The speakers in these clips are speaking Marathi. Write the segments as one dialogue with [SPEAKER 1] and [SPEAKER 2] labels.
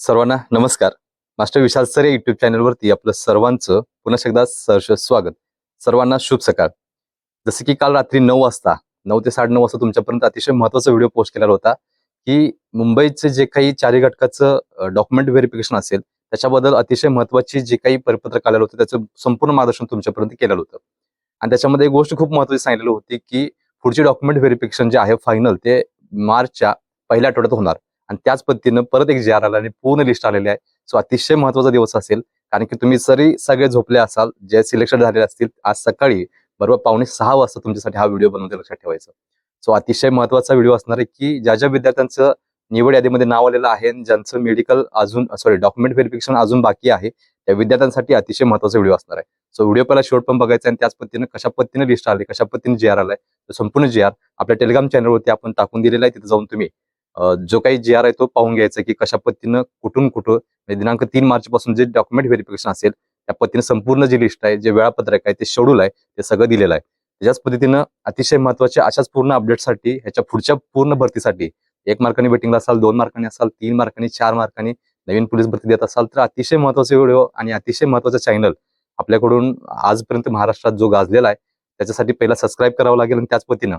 [SPEAKER 1] सर्वांना नमस्कार. मास्टर विशाल सर या युट्यूब चॅनलवरती आपलं सर्वांचं पुन्हा एकदा सहर्ष स्वागत. सर्वांना शुभ सकाळ. जसं की काल रात्री नऊ वाजता नऊ ते साडे नऊ वाजता तुमच्यापर्यंत अतिशय महत्त्वाचा व्हिडिओ पोस्ट केलेला होता की मुंबईचे जे काही चारी घटकाचं डॉक्युमेंट व्हेरिफिकेशन असेल त्याच्याबद्दल अतिशय महत्वाची जे काही परिपत्रक आलेलं होतं त्याचं संपूर्ण मार्गदर्शन तुमच्यापर्यंत केलेलं होतं. आणि त्याच्यामध्ये एक गोष्ट खूप महत्वाची सांगितलेली होती की पुढचे डॉक्युमेंट व्हेरिफिकेशन जे आहे फायनल ते मार्चच्या पहिल्या आठवड्यात होणार. आणि त्याच पद्धतीनं परत एक जे आर आला आणि पूर्ण लिस्ट आलेली आहे. सो अतिशय महत्त्वाचा दिवस असेल. कारण की तुम्ही जरी सगळे झोपले असाल जे सिलेक्शन झालेले असतील आज सकाळी बरोबर पावणे सहा वाजता तुमच्यासाठी हा व्हिडिओ बनवते लक्षात ठेवायचं. सो अतिशय महत्त्वाचा व्हिडिओ असणार आहे की ज्या ज्या विद्यार्थ्यांचं निवड यादीमध्ये नाव आलेलं आहे आणि ज्यांचं मेडिकल अजून सॉरी डॉक्युमेंट व्हेरिफिकेशन अजून बाकी आहे त्या विद्यार्थ्यांसाठी अतिशय महत्त्वाचा व्हिडिओ असणार आहे. सो व्हिडिओ पहिला शेवट पण बघायचा आणि त्याच पद्धतीनं कशा पद्धतीने लिस्ट आली कशा पद्धतीने जे आर आलाय. संपूर्ण जे आर आपल्या टेलिग्राम चॅनलवरती आपण टाकून दिलेला आहे तिथे जाऊन तुम्ही जो काही जी आर आहे तो पाहून घ्यायचा की कशा पद्धतीनं कुठून कुठं म्हणजे दिनांक तीन मार्च पासून जे डॉक्युमेंट व्हेरिफिकेशन असेल त्या पद्धतीने संपूर्ण जी लिस्ट आहे जे वेळापत्रक आहे ते शेड्यूल आहे ते सगळं दिलेलं आहे. त्याच्याच पद्धतीनं अतिशय महत्त्वाच्या अशाच पूर्ण अपडेटसाठी ह्याच्या पुढच्या पूर्ण भरतीसाठी एक मार्काने वेटिंगला असाल दोन मार्कांनी असाल तीन मार्काने चार मार्कांनी नवीन पोलीस भरती देत असाल तर अतिशय महत्त्वाचे व्हिडिओ आणि अतिशय महत्त्वाचा चॅनल आपल्याकडून आजपर्यंत महाराष्ट्रात जो गाजलेला आहे त्याच्यासाठी पहिला सबस्क्राईब करावं लागेल आणि त्याच पद्धतीनं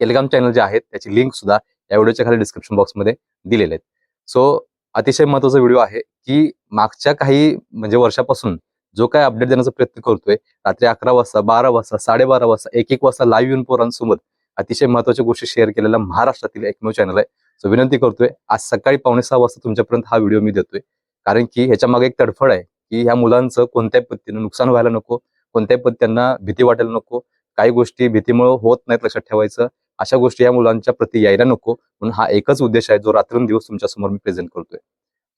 [SPEAKER 1] टेलिग्राम चॅनल जे आहेत त्याची लिंक सुद्धा या व्हिडिओच्या खाली डिस्क्रिप्शन बॉक्समध्ये दिलेले आहेत. सो अतिशय महत्त्वाचा व्हिडिओ आहे की मागच्या काही म्हणजे वर्षापासून जो काय अपडेट देण्याचा प्रयत्न करतोय रात्री अकरा वाजता बारा वाजता साडेबारा वाजता एक एक वाजता लाईव्ह येऊन पोरांसोबत अतिशय महत्त्वाच्या गोष्टी शेअर केलेला महाराष्ट्रातील एकमेव चॅनल आहे. सो विनंती करतोय आज सकाळी पावणे सहा वाजता तुमच्यापर्यंत हा व्हिडिओ मी देतोय. कारण की ह्याच्या मागे एक तडफड आहे की ह्या मुलांचं कोणत्याही पद्धतीनं नुकसान व्हायला नको कोणत्याही पद्धतींना भीती वाटायला नको काही गोष्टी भीतीमुळे होत नाहीत लक्षात ठेवायचं. अशा गोष्टी या मुलांच्या प्रती यायला नको. म्हणून हा एकच उद्देश आहे जो रात्रंदिवस तुमच्यासमोर मी प्रेझेंट करतोय.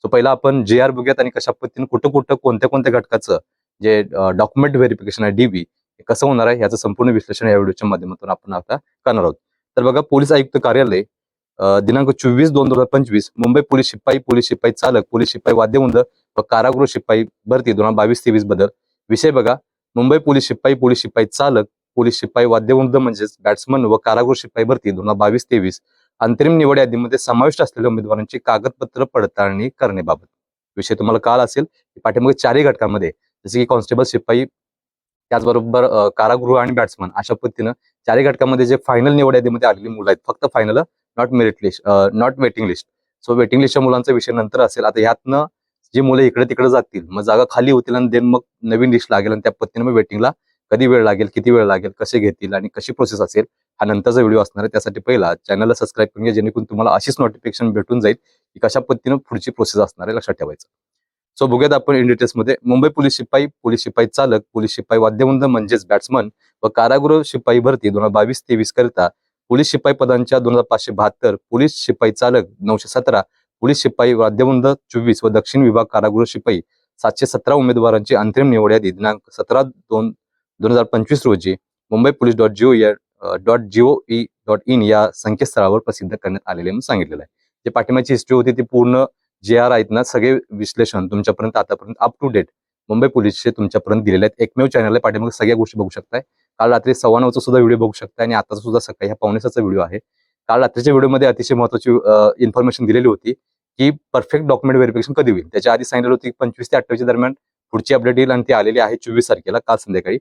[SPEAKER 1] सो पहिला आपण जे आर बघूयात आणि कशा पद्धतीने कुठं कुठं कोणत्या कोणत्या घटकाचं जे डॉक्युमेंट व्हेरिफिकेशन आहे डीबी कसं होणार आहे याचं संपूर्ण विश्लेषण या व्हिडिओच्या माध्यमातून आपण आता करणार आहोत. तर बघा पोलीस आयुक्त कार्यालय दिनांक चोवीस दोन दोन हजार पंचवीस मुंबई पोलीस शिपाई पोलीस शिपाई चालक पोलीस शिपाई वाद्यवृंद व कारागृह शिपाई भरती दोन हजार बावीस तेवीस बदल. विषय बघा मुंबई पोलीस शिपाई पोलीस शिपाई चालक पोलीस शिपाई वाद्यवृंद म्हणजेच बॅट्समन व कारागृह शिपाई भरती दोन हजार बावीस तेवीस अंतरिम निवड यादीमध्ये समाविष्ट असलेल्या उमेदवारांची कागदपत्र पडताळणी करण्याबाबत. विषय तुम्हाला काल असेल की पाठीमागे चारही घटकांमध्ये जसे की कॉन्स्टेबल शिपाई त्याचबरोबर कारागृह आणि बॅट्समन अशा पद्धतीनं चारही घटकामध्ये जे फायनल निवड यादीमध्ये आलेली मुलं आहेत फक्त final not merit list not waiting list so waiting लिस्टच्या मुलांचा विषय नंतर असेल आता ह्यातनं जी मुलं इकडे तिकडे जातील मग जागा खाली होतील आणि देन मग नवीन लिस्ट लागेल आणि त्या पद्धतीने मग वेटिंगला कधी वेळ लागेल किती वेळ लागेल कसे घेतील आणि कशी प्रोसेस असेल हा नंतरचा व्हिडिओ असणार आहे. त्यासाठी पहिला चॅनलला सबस्क्राईब करून घ्या जेणेकरून तुम्हाला अशीच नोटिफिकेशन भेटून जाईल की कशा पद्धतीनं पुढची प्रोसेस असणार आहे लक्षात ठेवायचं. सो बघूयात आपण इन डिटेल्समध्ये मुंबई पोलीस शिपाई पोलीस शिपाई चालक पोलीस शिपाई वाद्यवृंद म्हणजेच बॅट्समन व कारागृह शिपाई भरती दोन हजार बावीस तेवीस करिता पोलीस शिपाई पदांच्या दोन हजार पाचशे बहात्तर पोलीस शिपाई चालक नऊशे सतरा पोलीस शिपाई वाद्यवृंद चोवीस व दक्षिण विभाग कारागृह शिपाई सातशे सतरा उमेदवारांची अंतरिम निवड यादी दिनांक सतरा दोन दोन हजार पंचवीस रोजी मुंबई पोलीस डॉट जिओ या डॉट जिओ ई डॉट इन या संकेतस्थळावर प्रसिद्ध करण्यात आलेले म्हणून सांगितलेलं आहे. जे पाठिंबाची हिस्ट्री होती ती पूर्ण जे आर आहेत ना सगळे विश्लेषण तुमच्यापर्यंत आतापर्यंत अप टू डेट मुंबई पोलीसचे तुमच्यापर्यंत दिलेले आहेत. एकमेव चॅनल आहे पाठीमागे सगळ्या गोष्टी बघू शकताय. काल रात्री सव्वा नऊचा सुद्धा व्हिडिओ बघू शकता आणि आता सुद्धा सकाळी ह्या पावणेसाचा व्हिडिओ आहे. काल रात्रीच्या व्हिडिओमध्ये अतिशय महत्वाची इन्फॉर्मेशन दिलेली होती की परफेक्ट डॉक्युमेंट व्हेरिफिकेशन कधी होईल? त्याच्या आधी सांगितलं होती पंचवीस ते अठ्ठावीस दरम्यान पुढची अपडेट येईल आणि ती आलेली आहे चोवीस तारखेला काल संध्याकाळी.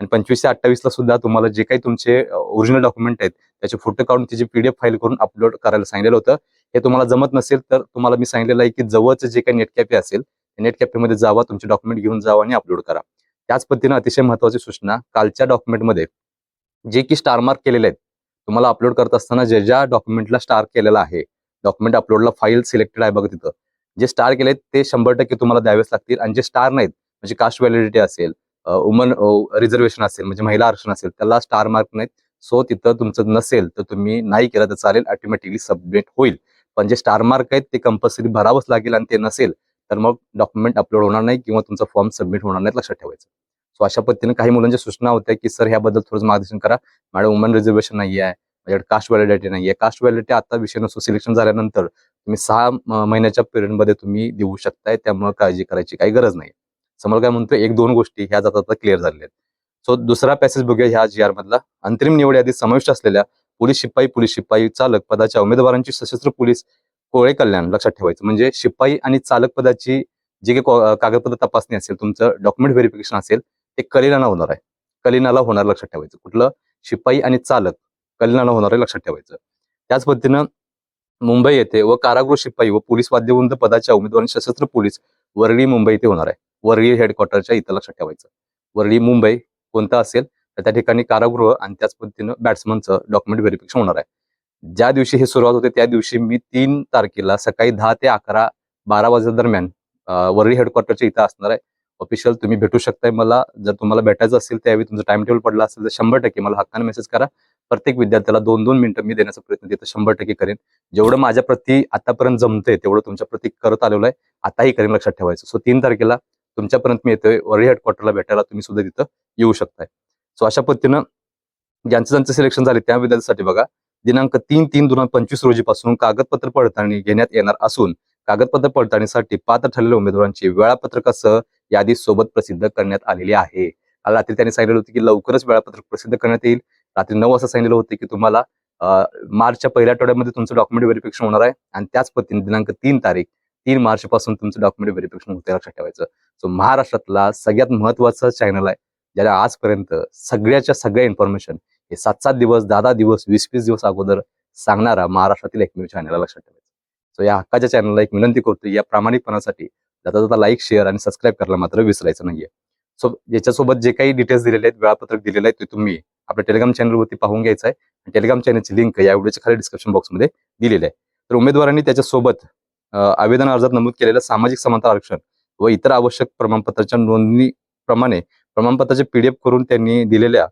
[SPEAKER 1] आणि पंचवीस ते अठ्ठावीसला सुद्धा तुम्हाला जे काही तुमचे ओरिजिनल डॉक्युमेंट आहेत त्याचे फोटो काढून त्याची पीडीएफ फाईल करून अपलोड करायला सांगितलेलं होतं. हे तुम्हाला जमत नसेल तर तुम्हाला मी सांगितलेलं आहे की जवळचं जे काही नेट कॅफे असेल नेट कॅफेमध्ये जावा तुमचे डॉक्युमेंट घेऊन जावा आणि अपलोड करा. त्याच पद्धतीनं अतिशय महत्वाची सूचना कालच्या डॉक्युमेंटमध्ये जे की स्टार मार्क केलेले आहेत तुम्हाला अपलोड करत असताना ज्या ज्या डॉक्युमेंटला स्टार केलेला आहे डॉक्युमेंट अपलोडला फाईल सिलेक्टेड आहे बघा तिथं. जे स्टार केलेत ते शंभर टक्के तुम्हाला द्यावेच लागतील. आणि जे स्टार नाहीत म्हणजे कास्ट व्हॅलिडिटी असेल वुमन रिझर्वेशन असेल म्हणजे महिला आरक्षण असेल त्याला स्टार मार्क नाहीत. सो तिथं तुमचं नसेल तर तुम्ही नाही केलं तर चालेल ऑटोमॅटिकली सबमिट होईल. पण जे स्टार मार्क आहेत ते कंपल्सरी भरावंच लागेल आणि ते नसेल तर मग डॉक्युमेंट अपलोड होणार नाही किंवा तुमचा फॉर्म सबमिट होणार नाही लक्षात ठेवायचं. सो अशा पद्धतीने काही मुलांच्या सूचना होत्या की सर ह्याबद्दल थोडं मार्गदर्शन करा. मॅडम वुमन रिझर्वेशन नाही आहे माझ्याकडे कास्ट व्हॅलिडिटी नाही आहे कास्ट व्हॅलिडिटी आता विषय नसतो सिलेक्शन झाल्यानंतर तुम्ही सहा महिन्याच्या पिरियडमध्ये तुम्ही देऊ शकताय त्यामुळे काळजी करायची काही गरज नाही समोर काय म्हणतो एक दोन गोष्टी ह्या जातात क्लिअर झालेल्या आहेत. सो दुसरा पॅसेज बघूया ह्या जी आर मधला. अंतरिम निवड यादीत समाविष्ट असलेल्या पोलीस शिपाई पोलीस शिपाई चालक पदाच्या उमेदवारांची सशस्त्र पोलीस कोळे कल्याण लक्षात ठेवायचं. म्हणजे शिपाई आणि चालक पदाची जी काही कागदपत्र तपासणी असेल तुमचं डॉक्युमेंट व्हेरिफिकेशन असेल ते कलिनाला होणार आहे. कलिनाला होणार लक्षात ठेवायचं. कुठलं? शिपाई आणि चालक कलिनाला होणार आहे लक्षात ठेवायचं. त्याच पद्धतीनं मुंबई येथे व कारागृह शिपाई व पोलीस वाद्यवृंद पदाच्या उमेदवारांची सशस्त्र पोलीस वर्णी मुंबई येथे होणार आहे. वरळी हेडक्वार्टरच्या इथं लक्षात ठेवायचं. वरळी मुंबई कोणतं असेल तर त्या ठिकाणी कारागृह आणि त्याच पद्धतीनं बॅट्समनचं डॉक्युमेंट व्हेरिफिकेशन होणार आहे. ज्या दिवशी हे सुरुवात होते त्या दिवशी मी तीन तारखेला सकाळी दहा ते अकरा बारा वाजे दरम्यान वरळी हेडक्वार्टरच्या इथं असणार आहे. ऑफिशियल तुम्ही भेटू शकताय मला. जर तुम्हाला भेटायचं असेल त्यावेळी तुमचं टाइम टेबल पडला असेल तर शंभर टक्के मला हक्काने मेसेज करा. प्रत्येक विद्यार्थ्याला दोन दोन मिनिटं मी देण्याचा प्रयत्न तिथं शंभर टक्के करेन. जेवढं माझ्या प्रती आतापर्यंत जमतंय तेवढं तुमच्या प्रती करत आलेलं आहे. आताही करेन लक्षात ठेवायचं. सो तीन तारखेला तुमच्यापर्यंत मी येतोय. वरळी हेडक्वार्टरला भेटायला तुम्ही सुद्धा तिथं येऊ शकताय. सो अशा पद्धतीनं ज्यांचं ज्यांचं सिलेक्शन झाले त्या विद्यार्थ्यांसाठी बघा. दिनांक तीन तीन दोन हजार पंचवीस रोजीपासून कागदपत्र पडताळणी घेण्यात येणार असून कागदपत्र पडताळणीसाठी पात्र ठरलेल्या उमेदवारांची वेळापत्रकासह यादी सोबत प्रसिद्ध करण्यात आलेली आहे. काल रात्री त्यांनी सांगितलं होतं की लवकरच वेळापत्रक प्रसिद्ध करण्यात येईल. रात्री नऊ वाजता सांगितलं होतं की तुम्हाला मार्चच्या पहिल्या आठवड्यामध्ये तुमचं डॉक्युमेंट व्हेरिफिकेशन होणार आहे. आणि त्याच पद्धतीने दिनांक तीन तारीख तीन मार्च पासून तुमचं डॉक्युमेंट व्हेरिफिकेशन होते लक्षात ठेवायचं. जो महाराष्ट्रातला सगळ्यात महत्त्वाचा चॅनल आहे ज्याला आजपर्यंत सगळ्याच्या सगळ्या इन्फॉर्मेशन हे सात सात दिवस दहा दहा दिवस वीस वीस दिवस अगोदर सांगणारा महाराष्ट्रातील एकमेव चॅनल लक्षात ठेवायचं. सो या हक्काच्या चॅनलला एक विनंती करतो या प्रामाणिकपणासाठी जाता जाता लाईक शेअर आणि सबस्क्राईब करायला मात्र विसरायचं नाहीये. सो याच्यासोबत जे काही डिटेल्स दिलेले आहेत वेळापत्रक दिलेलं आहे ते तुम्ही आपल्या टेलिग्राम चॅनलवरती पाहून घ्यायचं आहे. टेलिग्राम चॅनलची लिंक या व्हिडिओच्या खाली डिस्क्रिप्शन बॉक्समध्ये दिलेली आहे. तर उमेदवारांनी त्याच्यासोबत आवेदन अर्जात नमूद केलेलं सामाजिक समांतर आरक्षण व इतर आवश्यक प्रमाणपत्राच्या नोंदणीप्रमाणे प्रमाणपत्राचे पीडीएफ करून त्यांनी दिलेल्या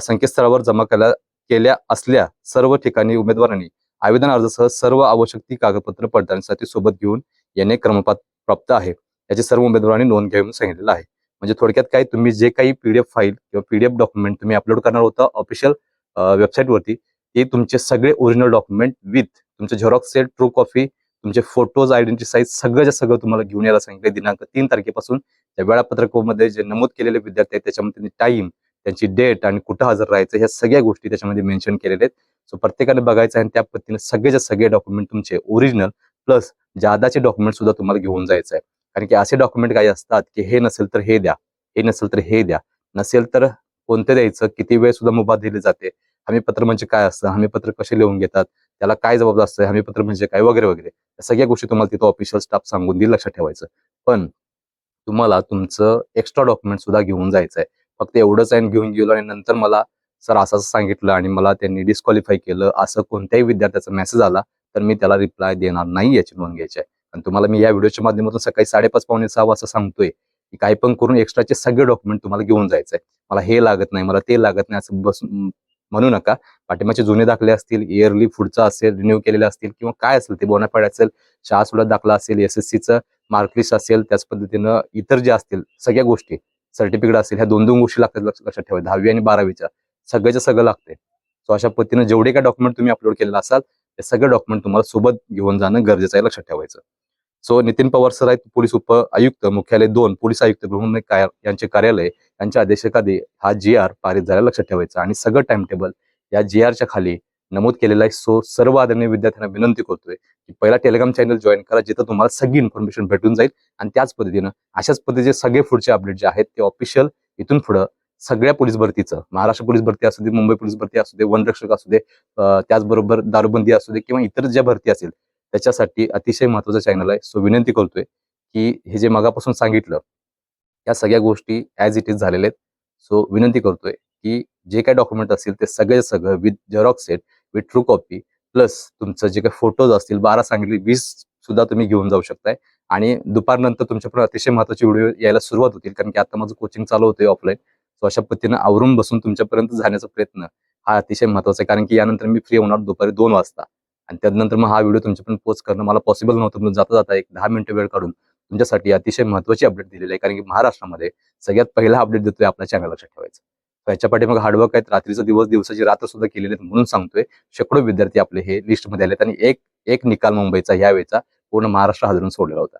[SPEAKER 1] संकेतस्थळावर जमा केल्या केल्या असल्या सर्व ठिकाणी उमेदवारांनी आवेदन अर्जासह सर्व आवश्यक ती कागदपत्र पडताळणीसाठी सोबत घेऊन येणे क्रमपात प्राप्त आहे. याची सर्व उमेदवारांनी नोंद घ्यावी म्हणून सांगितलेलं आहे. म्हणजे थोडक्यात काय तुम्ही जे काही पीडीएफ फाईल किंवा पीडीएफ डॉक्युमेंट तुम्ही अपलोड करणार होता ऑफिशियल वेबसाईटवरती ते तुमचे सगळे ओरिजिनल डॉक्युमेंट विथ तुमचे झेरॉक्स सेट ट्रू कॉफी तुमचे फोटोज आयडेंटिटी साईज सगळं सगळं तुम्हाला घेऊन यायला सांगितलं दिनांक तीन तारखेपासून त्या वेळापत्रकामध्ये जे नमूद केलेले विद्यार्थी आहेत त्याच्यामध्ये टाइम त्यांची डेट आणि कुठं हजर राहायचं ह्या सगळ्या गोष्टी त्याच्यामध्ये मेन्शन केलेल्या आहेत. सो प्रत्येकाने बघायचं आहे आणि त्या पद्धतीने सगळेच्या सगळे डॉक्युमेंट तुमचे ओरिजिनल प्लस जादाचे डॉक्युमेंट सुद्धा तुम्हाला घेऊन जायचं आहे. कारण की असे डॉक्युमेंट काही असतात की हे नसेल तर हे द्या हे नसेल तर हे द्या नसेल तर कोणते द्यायचं किती वेळ सुद्धा मुभा दिली जाते हमीपत्र म्हणजे काय असतं? हमीपत्र कसे लिहून घेतात? त्याला काय जबाबदार असतं? हमीपत्र म्हणजे काय? वगैरे वगैरे. या सगळ्या गोष्टी तुम्हाला तिथं ऑफिशियल स्टाफ सांगून देईल लक्षात ठेवायचं. पण तुम्हाला तुमचं एक्स्ट्रा डॉक्युमेंट सुद्धा घेऊन जायचं आहे फक्त एवढंच आहे घेऊन गेलो आणि नंतर मला सर असं सांगितलं आणि मला त्यांनी डिस्क्वालिफाय केलं असं कोणत्याही विद्यार्थ्याचा मेसेज आला तर मी त्याला रिप्लाय देणार नाही याची नोंद घ्यायची आहे. आणि तुम्हाला मी या व्हिडिओच्या माध्यमातून सकाळी साडेपाच पावणे सहा वाजता सांगतोय की काही पण करून एक्स्ट्राचे सगळे डॉक्युमेंट तुम्हाला घेऊन जायचंय. मला हे लागत नाही मला ते लागत नाही असं बसून म्हणू नका. पाठिंबाचे जुने दाखले असतील इयरली पुढचा असेल रिन्यू केलेले असतील किंवा काय असेल ते बोनाफाईड असेल शाळा सुद्धा दाखला असेल एस एस सीचं मार्कलिस्ट असेल त्याच पद्धतीनं इतर जे असतील सगळ्या गोष्टी सर्टिफिकेट असेल ह्या दोन दोन गोष्टी लागतात लक्षात ठेवा. दहावी आणि बारावीच्या सगळ्याच्या सगळं लागते सो अशा पद्धतीनं जेवढे काय डॉक्युमेंट तुम्ही अपलोड केलेलं असाल ते सगळे डॉक्युमेंट तुम्हाला सोबत घेऊन जाणं गरजेचं आहे लक्षात ठेवायचं. सो नितीन पवार सर आहेत पोलीस उप आयुक्त मुख्यालय दोन पोलीस आयुक्त गृह यांचे कार्यालय यांच्या आदेशाखाली हा जी आर पारित झाला लक्षात ठेवायचा. आणि सगळं टाइम टेबल या जी आरच्या खाली नमूद केलेलं आहे. सो सर्व आदरणीय विद्यार्थ्यांना विनंती करतोय की पहिला टेलिग्राम चॅनल जॉईन करा जिथं तुम्हाला सगळी इन्फॉर्मेशन भेटून जाईल. आणि त्याच पद्धतीनं अशाच पद्धतीचे सगळे पुढचे अपडेट जे आहेत ते ऑफिशियल इथून पुढं सगळ्या पोलीस भरतीचं महाराष्ट्र पोलीस भरती असू दे मुंबई पोलीस भरती असू दे वनरक्षक असू दे त्याचबरोबर दारूबंदी असू दे किंवा इतर ज्या भरती असेल त्याच्यासाठी अतिशय महत्वाचं चॅनल आहे. सो विनंती करतोय की हे जे मगापासून सांगितलं या सगळ्या गोष्टी ॲज इट इज झालेल्या आहेत. सो विनंती करतोय की जे काय डॉक्युमेंट असतील ते सगळे सगळं with xerox set with true copy plus तुमचं जे काही फोटोज असतील बारा सांगितले वीस सुद्धा तुम्ही घेऊन जाऊ शकताय. आणि दुपारनंतर तुमच्याकडे अतिशय महत्त्वाचे व्हिडिओ यायला सुरुवात होतील कारण की आता माझं कोचिंग चालू होतंय ऑफलाईन सो अशा पद्धतीनं आवरून बसून तुमच्यापर्यंत जाण्याचा प्रयत्न हा अतिशय महत्त्वाचा आहे. कारण की यानंतर मी फ्री होणार दुपारी दोन वाजता. आणि त्यानंतर मग हा व्हिडिओ तुमच्यापर्यंत पोस्ट करणं मला पॉसिबल नव्हतं. म्हणून जाता जाता एक दहा मिनिटं वेळ काढून तुमच्यासाठी अतिशय महत्वाची अपडेट दिलेली आहे. कारण की महाराष्ट्रामध्ये सगळ्यात पहिला अपडेट देतोय आपल्या चॅनल लक्षात ठेवायचं. So पाठी मग हार्डवर्क आहेत. रात्रीचा दिवस दिवसाची रात्र सुद्धा केलेली आहेत म्हणून सांगतोय. शेकडो विद्यार्थी आपले हे लिस्टमध्ये आलेत आणि एक एक निकाल मुंबईचा ह्या वेळचा पूर्ण महाराष्ट्र हादरून सोडलेला होता.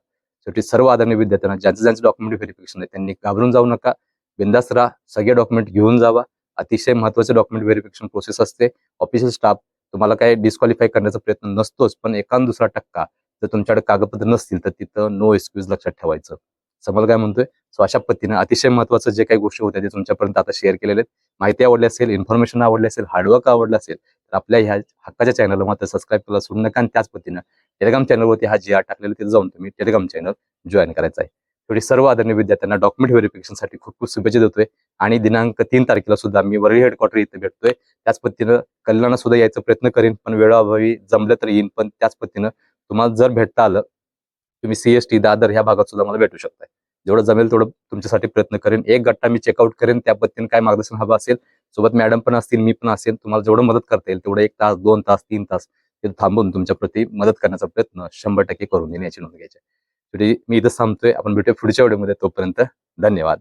[SPEAKER 1] शेवटी सर्व आदरणीय विद्यार्थ्यांना ज्यांचं ज्यांचं डॉक्युमेंट व्हेरिफिकेशन आहे त्यांनी घाबरून जाऊ नका. बिंदास राहा. सगळे डॉक्युमेंट घेऊन जावा. अतिशय महत्त्वाचे डॉक्युमेंट व्हेरिफिकेशन प्रोसेस असते. ऑफिशियल स्टाफ तुम्हाला काय डिस्क्वालिफाय करण्याचा प्रयत्न नसतोच पण एका दुसरा टक्का जर तुमच्याकडे कागदपत्र नसतील तर तिथं नो एक्सक्यूज लक्षात ठेवायचं. समज काय म्हणतोय? सो अशा पद्धतीनं अतिशय महत्वाचं जे काही गोष्टी होत्या ते तुमच्यापर्यंत आता शेअर केलेले आहेत. माहिती आवडली असेल इन्फॉर्मेशन आवडली असेल हार्डवर्क आवडलं असेल तर आपल्या ह्या हक्काच्या चॅनलला मात्र सबस्क्राईब करायला सोडू नका. आणि त्याच पद्धतीनं टेलिग्राम चॅनलवरती हा जी आर टाकलेला तिथे जाऊन तुम्ही टेलिग्राम चॅनल जॉईन करायचा आहे. थोडी सर्व आदरणीय विद्यार्थ्यांना डॉक्युमेंट व्हेरिफिकेशनसाठी खूप खूप शुभेच्छा देतोय. आणि दिनांक तीन तारखेला सुद्धा मी वरळी हेडक्वार्टर इथे भेटतोय. त्याच पद्धतीनं कल्याणला सुद्धा यायचा प्रयत्न करेन पण वेळाअभावी जमलं तर येईन पण त्याच पद्धतीनं तुम्हाला जर भेटता आलं तुम्ही सीएसटी दादर ह्या भागात सुद्धा मला भेटू शकताय. जेवढं जमेल तेवढं तुमच्यासाठी प्रयत्न करेन. एक गट्टा मी चेकआउट करेन त्या पद्धतीने काय मार्गदर्शन हवं असेल सोबत मॅडम पण असतील मी पण असेल तुम्हाला जेवढं मदत करता येईल तेवढं एक तास दोन तास तीन तास ते थांबून तुमच्या प्रती मदत करण्याचा प्रयत्न शंभर टक्के करून देण्याची नोंद घ्यायची. मी इथं थांबतोय. आपण भेटूया पुढच्या व्हिडिओमध्ये. तोपर्यंत धन्यवाद.